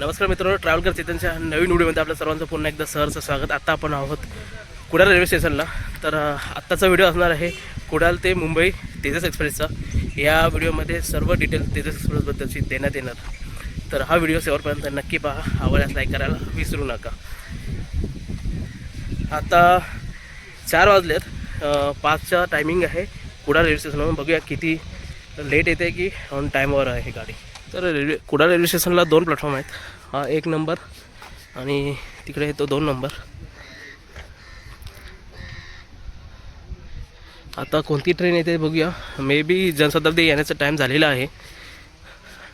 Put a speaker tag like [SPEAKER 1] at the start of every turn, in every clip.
[SPEAKER 1] नमस्कार मित्रांनो ट्रॅव्हल कर चेतनच्या नवीन व्हिडिओमध्ये आपल्या सर्वांचं पुन्हा एकदा सहरचं स्वागत. आत्ता आपण आहोत कुडाळ रेल्वे स्टेशनला. तर आत्ताचा व्हिडिओ असणार आहे कुडाळ ते मुंबई तेजस एक्सप्रेसचा. या व्हिडिओमध्ये सर्व डिटेल तेजस एक्सप्रेसबद्दलची देण्यात येणार. तर हा व्हिडिओ शेवटपर्यंत नक्की पहा. आवडल्यास लाईक करायला विसरू नका. आता चार वाजलेत. पाचचा टायमिंग आहे कुडाळ रेल्वे स्टेशनवर बघूया किती लेट येते की ऑन टाईमवर आहे गाडी. तर रेल्वे कुडाळ रेल्वे स्टेशनला दोन प्लॅटफॉर्म आहेत. हा एक नंबर आणि तिकडे येतो दोन नंबर. आता कोणती ट्रेन येते बघूया. मे बी जनशताब्दी येण्याचा टाईम झालेला आहे.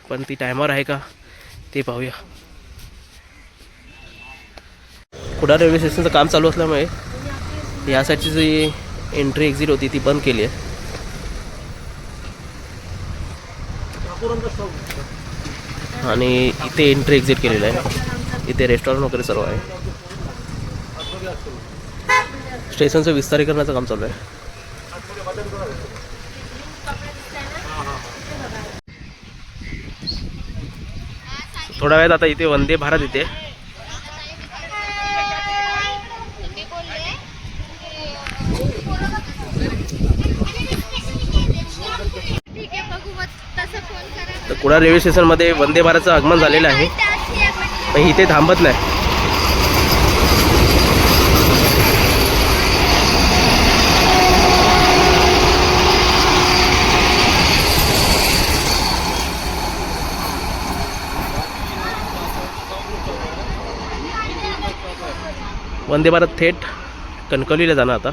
[SPEAKER 1] पण ती टायमावर आहे का ते पाहूया. कुडाळ रेल्वे स्टेशनचं काम चालू असल्यामुळे या साईडची जी एंट्री एक्झिट होती ती बंद केली आहे. आणि इथे एंट्री एक्झिट केलेलं आहे. इथे रेस्टॉरंट वगैरे सर्व आहे. स्टेशनचं विस्तारीकरणाचं काम चालू आहे. थोड्या वेळात आता इथे वंदे भारत इथे
[SPEAKER 2] ठीक आहे बघू मग तसं फोन करा
[SPEAKER 1] तर कुडाळ रेल्वे स्टेशनमध्ये वंदे भारतचं आगमन झालेलं आहे. पण इथे थांबत नाही. वंदे भारत थेट कणकवलीला जाणार आता.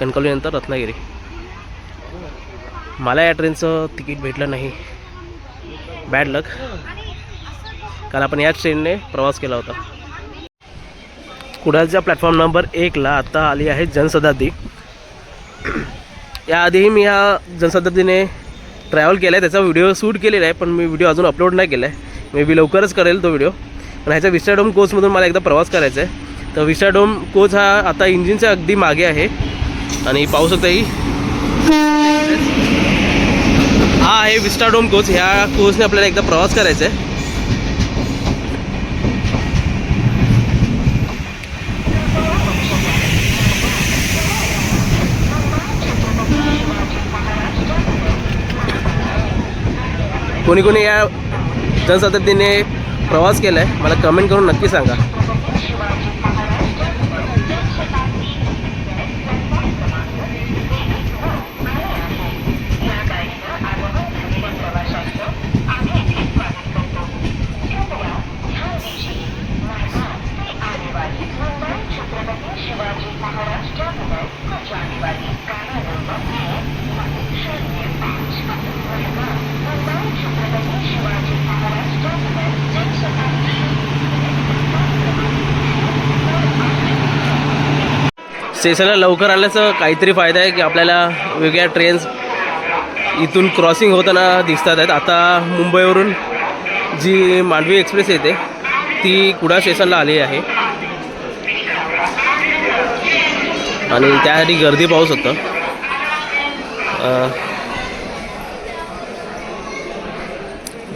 [SPEAKER 1] कणकवलीनंतर रत्नागिरी. मला या ट्रेनचं तिकीट भेटलं नाही. Bad luck. काल आपण याच ट्रेनने प्रवास केला होता. कुडाळच्या प्लॅटफॉर्म नंबर एकला आता आली आहे जनशताब्दी याआधीही मी या जनशताब्दीने ट्रॅव्हल केला आहे त्याचा व्हिडिओ शूट केलेला आहे पण मी व्हिडिओ अजून अपलोड नाही केला आहे मे बी लवकरच करेल तो व्हिडिओ पण ह्याच्या विस्टाडोम कोचमधून मला एकदा प्रवास करायचा आहे. तर विस्टाडोम कोच हा आता इंजिनच्या अगदी मागे आहे. आणि पाहू शकता ही. हा आहे विस्टाडोम कोच ह्या कोचने आपल्याला एकदा प्रवास करायचा आहे कोणी कोणी या जनशताब्दीने प्रवास केला आहे मला कमेंट करून नक्की सांगा. स्टेशनला लवकर आल्याचं काहीतरी फायदा आहे की आपल्याला वेगळ्या ट्रेन्स इथून क्रॉसिंग होताना दिसतात आहेत. आता मुंबईवरून जी मांडवी एक्सप्रेस येते ती कुडा स्टेशनला आली आहे. आणि त्यासाठी गर्दी पाहू शकतो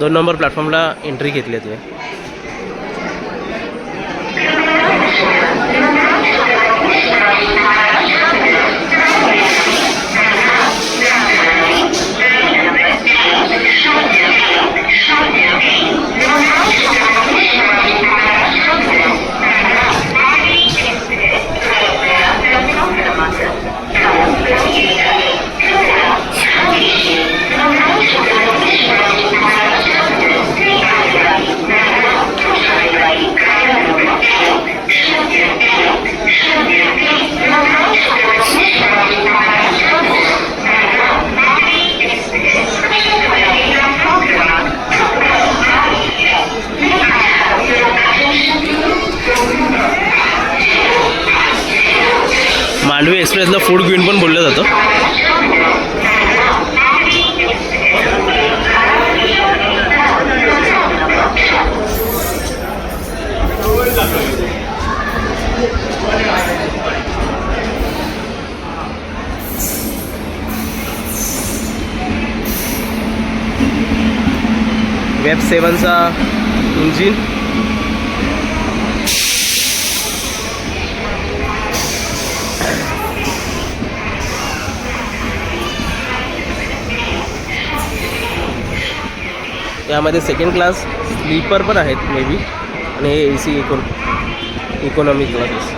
[SPEAKER 1] दोन नंबर प्लॅटफॉर्मला एंट्री घेतली आहे. मांडवी एक्सप्रेसला फूड क्वीन पण बोललं जातं. वेब सेवनचा इंजिन यामध्ये सेकंड क्लास स्लीपर पण आहेत मे बी आणि हे ए सी इकोन इकॉनॉमी क्लासेस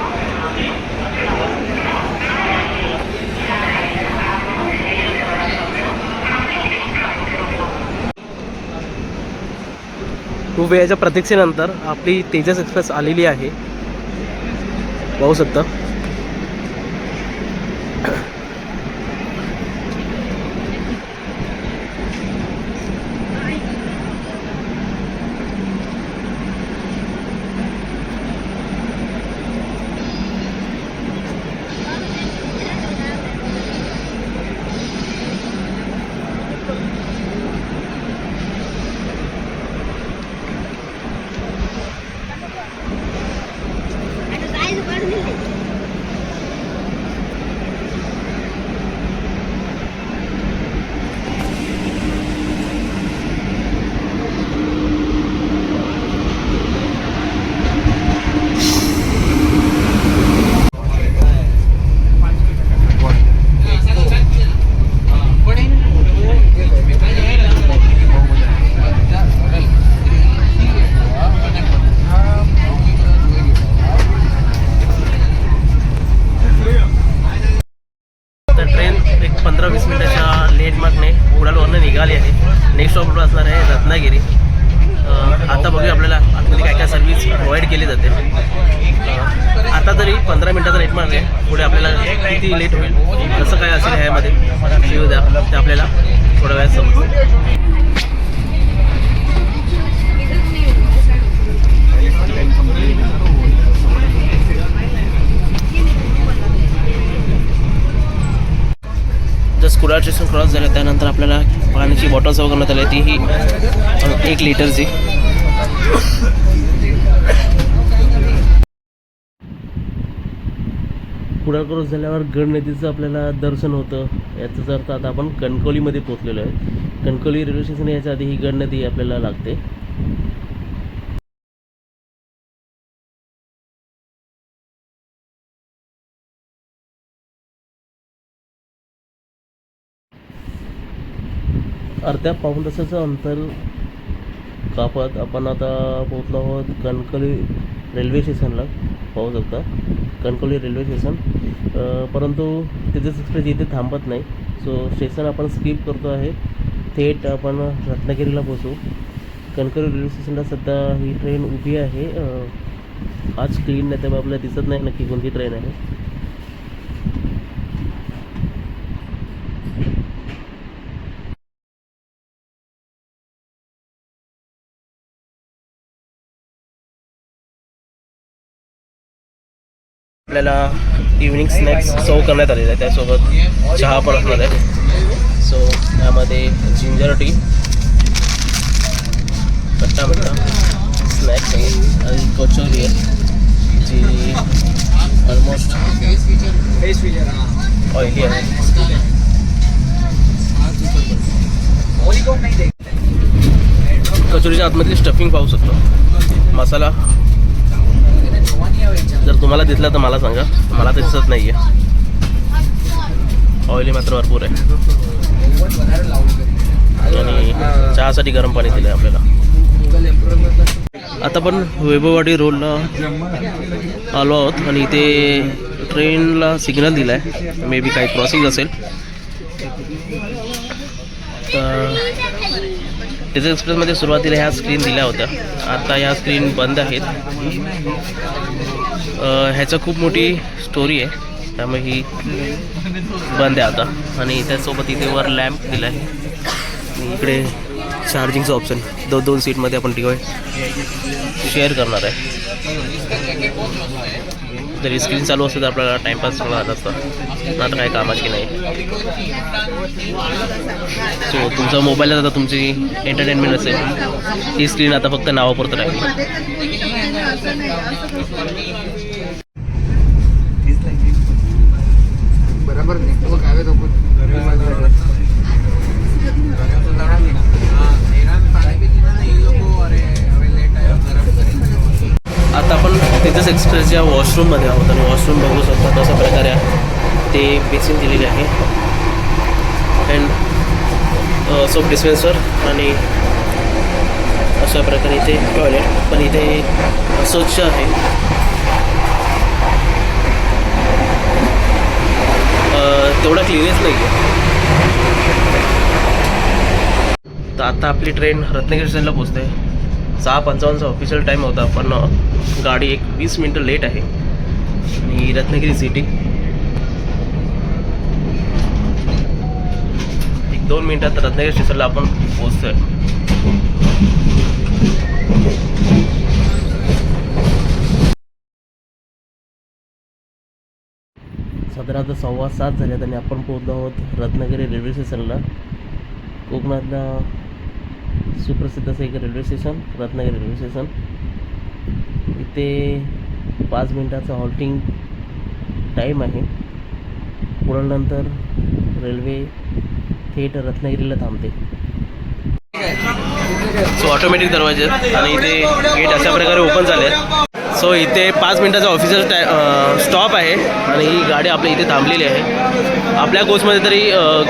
[SPEAKER 1] खूप वेळाच्या प्रतीक्षेनंतर आपली तेजस एक्सप्रेस आलेली आहे. पाहू शकता तर ट्रेन एक पंधरा वीस मिनिटाच्या लेट मार्कने उडालवरनं निघाली आहे. नेक्स्ट स्टॉप असणार आहे रत्नागिरी. आता बघूया आपल्याला आतमध्ये काय काय सर्व्हिस प्रोव्हाइड केली जाते. आता तरी पंधरा मिनटाचा लेट मारले पुढे आपल्याला किती लेट होईल? कसं काय असेल ह्यामध्ये? येऊ द्या. ते आपल्याला थोड्या वेळात समजेल जस्ट कुडाळ स्टेशन क्रॉस झालं त्यानंतर आपल्याला पाण्याची बॉटल सर्व करण्यात आली. ती ही एक लिटरची पुढा क्रॉस झाल्यावर गड नदीचं आपल्याला दर्शन होतं. याचाच अर्थ आता आपण कणकवलीमध्ये पोहोचलेलो आहे. कणकवली रेल्वे स्टेशन याच्या आधी ही गड नदी आपल्याला लागते. अर्ध्या पाऊण तासाचं अंतर कापत आपण आता पोहोचलो आहोत कणकवली रेल्वे स्टेशनला पाहू शकता कणकवली रेल्वे स्टेशन परंतु तिथेच एक्सप्रेस इथे थांबत नाही. सो स्टेशन आपण स्किप करतो आहे. थेट आपण रत्नागिरीला पोचू कणकवली रेल्वे स्टेशनला सध्या ही ट्रेन उभी आहे. आज क्लीन नाही त्यामुळे आपल्याला दिसत नाही. नक्की कोणती ट्रेन आहे? आपल्याला इव्हनिंग स्नॅक्स सर्व करण्यात आलेले आहे त्यासोबत चहा पण असणार आहे. सो यामध्ये जिंजर टी खट्टा पट्टा स्नॅक्स आहे. आणि कचोरी आहे जी ऑलमोस्ट ऑइली आहे. कचोरीच्या आतमधली स्टफिंग पाहू शकतो. मसाला. जर तुम्हाला दिसला तर मला सांगा. मला तर दिसत नाही आहे ऑइली मात्र भरपूर आहे. आणि चहासाठी गरम पाणी दिलं आहे आपल्याला. आता पण वैभववाडी रोडला आलो आहोत आणि इथे ट्रेनला सिग्नल दिला आहे मे बी काही क्रॉसिंग असेल. तर त्याच्या एक्सप्रेसमध्ये सुरुवातीला ह्या स्क्रीन दिल्या होत्या. आता ह्या स्क्रीन बंद आहेत. ह्याचं खूप मोठी स्टोरी आहे. त्यामुळे ही बंद आहे आता. आणि त्यासोबत इथे वर लॅम्प दिला आहे. इकडे चार्जिंगचं ऑप्शन दोन दोन सीटमध्ये आपण टिकवाय शेअर करणार आहे. जरी स्क्रीन चालू असते तर आपल्याला टाईमपास होणार असतं असता. पण काही कामाची नाही. सो तुमचा मोबाईल आता तुमची एंटरटेनमेंट असेल. ही स्क्रीन आता फक्त नावापुरतं राहील.
[SPEAKER 3] बरं नाही. तो
[SPEAKER 1] आता आपण तेजस एक्सप्रेसच्या वॉशरूममध्ये आहोत आणि वॉशरूम बघू शकता तशा प्रकारे ते बेसिन दिलेले आहे. अँड सोप डिस्पेन्सर आणि अशा प्रकारे इथे टॉयलेट पण इथे स्वच्छ आहे. तेवढा क्लिनेस नाही आहे तर आता आपली ट्रेन रत्नागिरी स्टेशनला पोचते सहा पंचावन्नचा ऑफिशियल टाईम होता पण गाडी एक वीस मिनटं लेट आहे. आणि रत्नागिरी सिटी एक दोन मिनटात रत्नागिरी स्टेशनला आपण पोचतोय साधारणतः सव्वा सात झाल्यात आणि आपण पोहोचलो आहोत रत्नागिरी रेल्वे स्टेशनला कोकणातला सुप्रसिद्ध असं एक railway station Ratnagiri railway station इथे पाच मिनटाचं हॉल्टिंग टाईम आहे. पुढं रेल्वे थेट रत्नागिरीला थांबते. सो ऑटोमॅटिक दरवाजे आणि इथे गेट अशा प्रकारे ओपन झाले आहेत सो इथे पाच मिनटाचा ऑफिसर टाय स्टॉप आहे आणि ही गाडी आपल्या इथे थांबलेली आहे. आपल्या कोचमध्ये तरी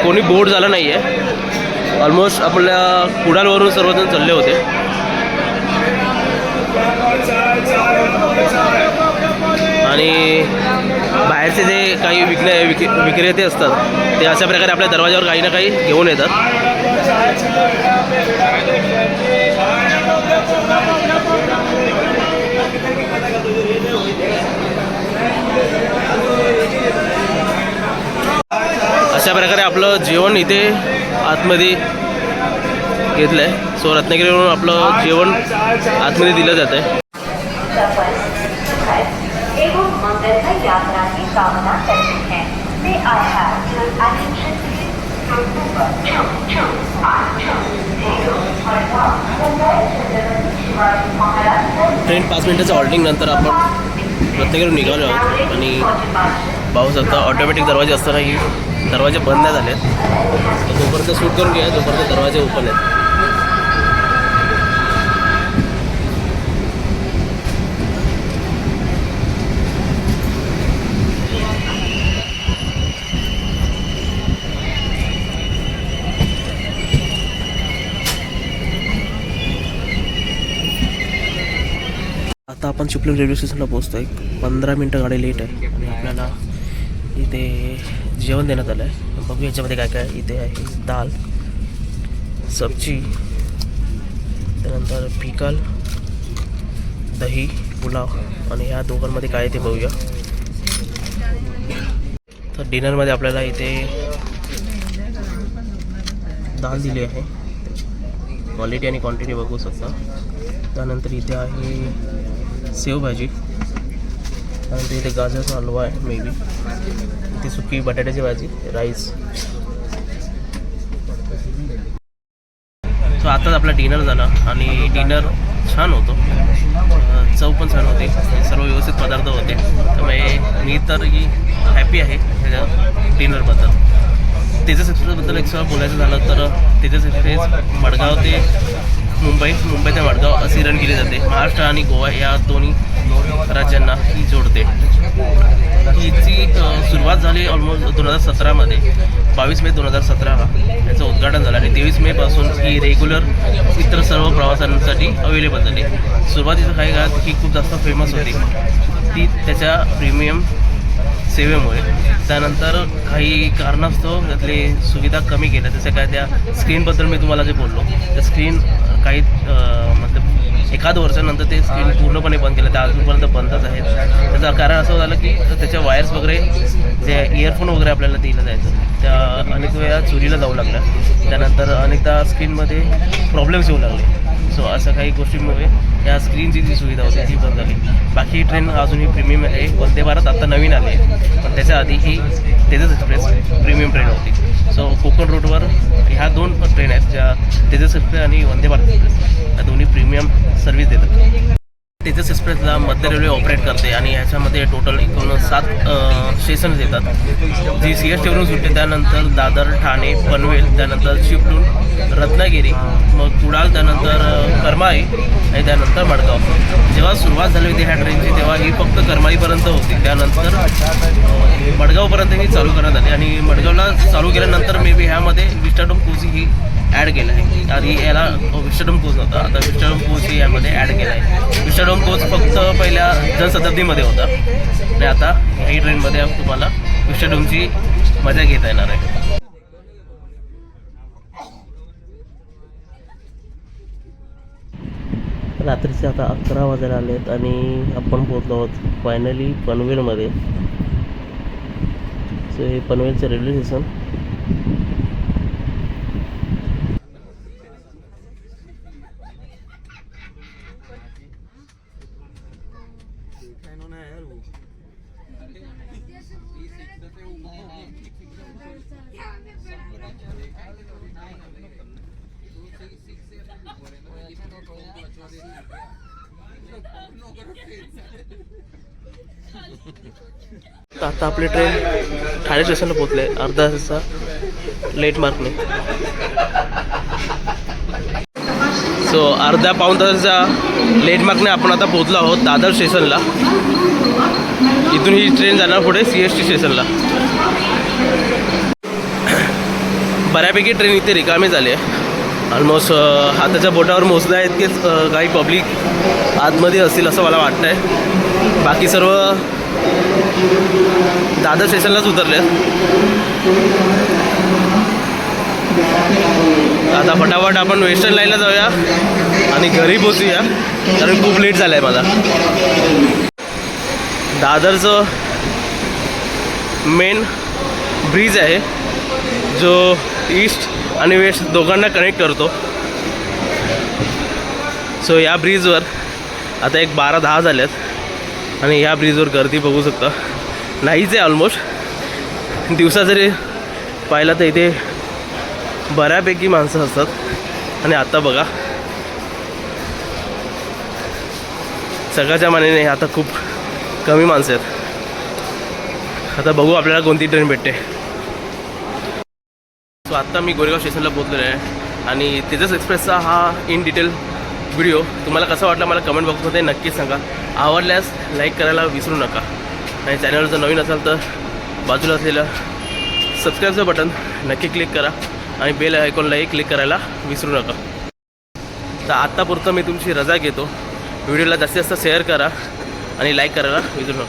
[SPEAKER 1] कोणी बोर्ड झालं नाही आहे ऑलमोस्ट आपल्या कुडालवरून सर्वजण चालले होते. आणि बाहेरचे जे काही विकणे विक विक्रेते असतात ते अशा प्रकारे आपल्या दरवाजावर काही ना काही घेऊन येतात. इथे आतमध्ये घेतलं आहे सो रत्नागिरीवरून आपलं जेवण आतमध्ये दिलं जात आहे ट्रेन पाच मिनटाच्या हॉल्टिंग नंतर आपण रत्नागिरीवरून निघालो आहोत आणि पाहू शकता. ऑटोमॅटिक दरवाजे असतानाही दरवाजे बंद नाही झाले आहेत तर तोपर्यंत करून घ्या जोपर्यंत दरवाजे ओपन आहेत. आता आपण चिपळूण रेल्वे स्टेशनला पोहोचतो आहे पंधरा मिनटं गाडी लेट आहे आणि आपल्याला इथे जेवण देण्यात आलं आहे बघू याच्यामध्ये काय काय इथे आहे. दाल सब्जी त्यानंतर पिकल दही पुलाव आणि ह्या दोघांमध्ये काय आहे ते बघूया. तर डिनरमध्ये आपल्याला इथे दाल दिली आहे. क्वालिटी आणि क्वांटिटी बघू शकता. त्यानंतर इथे आहे शेवभाजी त्यानंतर इथे गाजरचा हलवा आहे मे बी ती सुकी बटाट्याची भाजी राईस. सो आताच आपला डिनर झाला आणि डिनर छान होतो. चव पण छान होती. सर्व व्यवस्थित पदार्थ होते. त्यामुळे मी तर ही हॅपी आहे ह्याच्या डिनरबद्दल तेजस एक्सप्रेसबद्दल एक सर बोलायचं झालं तर तेजस एक्सप्रेस मडगाव ते मुंबई. मुंबई ते मडगाव अशी रन केली जाते. महाराष्ट्र आणि गोवा या दोन्ही राज्यांना ही जोडते. हिची सुरुवात झाली ऑलमोस्ट दोन हजार सतरामध्ये. बावीस मे दोन हजार सतरा याचं उद्घाटन झालं आणि तेवीस मेपासून ही रेग्युलर इतर सर्व प्रवासांसाठी अवेलेबल झाली. सुरुवातीचं काही काळात ही खूप जास्त फेमस होती. ती त्याच्या प्रीमियम सेवेमुळे. त्यानंतर काही कारणास्तव त्यातले सुविधा कमी केल्या. जसं काय त्या स्क्रीनबद्दल मी तुम्हाला जे बोललो. त्या स्क्रीन काही मतलब एखाद वर्षानंतर ते स्क्रीन पूर्णपणे बंद केलं. त्या अजूनपर्यंत बंदच आहेत. त्याचं कारण असं झालं की त्याच्या वायर्स वगैरे जे इयरफोन वगैरे आपल्याला दिलं जायचं त्या अनेक वेळा चोरीला जाऊ लागल्या. त्यानंतर अनेकदा स्क्रीनमध्ये प्रॉब्लेम्स येऊ लागले. सो अशा काही गोष्टींमुळे या स्क्रीनची जी सुविधा होती ती बंद झाली. बाकी ट्रेन अजूनही प्रीमियम आहे. वंदे भारत आत्ता नवीन आली. आहे पण त्याच्या आधी ही तेजस एक्सप्रेस प्रीमियम ट्रेन होती. सो कोकण रोडवर ह्या दोन ट्रेन आहेत ज्या तेजस एक्सप्रेस आणि वंदे भारत एक्सप्रेस या दोन्ही प्रीमियम सर्व्हिस देतात. तेजस एक्सप्रेसला मध्य रेल्वे ऑपरेट करते आणि ह्याच्यामध्ये टोटल एकूण सात स्टेशन्स येतात. जी सी एस टीवरून सुटते त्यानंतर दादर ठाणे पनवेल त्यानंतर चिपळूण रत्नागिरी मग कुडाळ त्यानंतर करमाळी आणि त्यानंतर मडगाव. जेव्हा सुरुवात झाली होती ह्या ट्रेनची तेव्हा ही फक्त करमाळीपर्यंत होती. त्यानंतर मडगावपर्यंत ही चालू करण्यात आली. आणि मडगावला चालू केल्यानंतर मे बी ह्यामध्ये विस्टाडोम कोची ही ॲड केलं आहे. आणि याला विष्णुडम कोच नव्हता आता विष्णुडम कोच यामध्ये ॲड केला आहे. विष्णुडम कोच फक्त पहिल्या जनशताब्दीमध्ये होता. आणि आता ही ट्रेनमध्ये तुम्हाला विष्णुडमची मजा घेता येणार आहे. रात्रीचे आता अकरा वाजायला आलेत आणि आपण पोहोचलो आहोत फायनली पनवेलमध्ये. सो हे पनवेलचं रेल्वे स्टेशन तर आता आपली ट्रेन ठाणे स्टेशनला पोहोचले अर्धा तासाचा लेट मार्कने सो अर्ध्या पाऊण तासाचा लेट मार्कने आपण आता पोहोचलो आहोत दादर स्टेशनला इथून ही ट्रेन जाणार पुढे सी एस टी स्टेशनला बऱ्यापैकी ट्रेन इथे रिकामी झाली आहे. ऑलमोस्ट हाताच्या बोटावर मोजल्या इतकेच काही पब्लिक आतमध्ये असतील असं मला वाटतं आहे बाकी सर्व दादर स्टेशनलाच उतरले आता फटाफट आपण वेस्टर्न लाईनला जाऊया आणि घरी पोचूया कारण खूप लेट झालं आहे मला. दादरचं मेन ब्रिज आहे जो ईस्ट आणि वेस्ट दोघांना कनेक्ट करतो. सो या ब्रिजवर आता एक बारा दहा झाल्यात आणि या ब्रिजवर गर्दी बघू शकता. नाहीच आहे ऑलमोस्ट दिवसा जरी पाहिलं तर इथे बऱ्यापैकी माणसं असतात. आणि आता बघा. सकाळच्या मानेने आता खूप कमी माणसं आहेत. आता बघू आपल्याला कोणती ट्रेन भेटते. सो आत्ता मी गोरेगाव स्टेशनला पोहोचलेलो आहे. आणि तेजस एक्सप्रेसचा हा इन डिटेल व्हिडिओ तुम्हाला कसा वाटला मला कमेंट बॉक्समध्ये नक्कीच सांगा. आवडल्यास लाईक करायला विसरू नका. आणि चॅनल जर नवीन असाल तर बाजूला असलेलं सबस्क्राईबचं बटन नक्की क्लिक करा आणि बेल आयकॉनलाही क्लिक करायला विसरू नका. तर आत्तापुरतं मी तुमची रजा घेतो. व्हिडिओला जास्तीत जास्त शेअर करा आणि लाईक करायला विसरू नका.